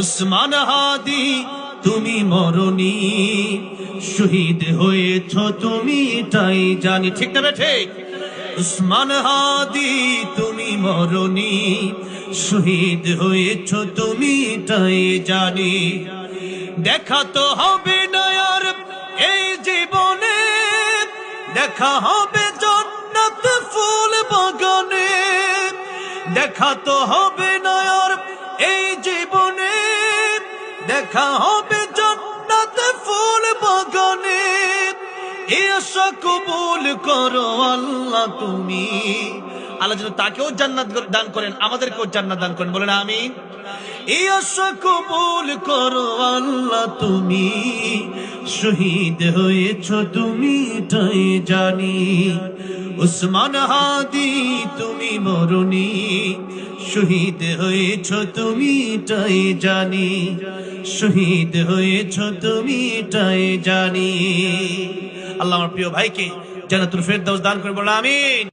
উসমান হাদি, তুমি মরণি। শহীদ হয়েছ তুমি, এটাই জানি। ঠিক না ঠিক? উসমান হাদি, তুমি মরণি। শহীদ হয়েছ তুমি, এটাই জানি। দেখা তো হবে না আর এই জীবনে। দেখা হবে জন্নত ফুল বাগানে। দেখা তো হবে না আর এই দেখা হবে জন্নাতে ফুল বাগানে। এ আশা কবুল করো আল্লাহ তুমি। আল্লাহ যেন তাকেও জান্নাত দান করেন, আমাদেরকেও জান্নাত দান করেন। বলেন আমি এই আশা কবুল করো আল্লাহ তুমি। শহীদ হয়েছ তুমি, এটাই জানি। উসমান হাদি, তুমি মরণি শহীদ হয়েছ তুমি, এটাই জানি। শহীদ হয়েছ তুমি, এটাই জানি। আল্লাহ আমার প্রিয় ভাইকে জান্নাতুল ফেরদাউস দান করে বলো আমিন।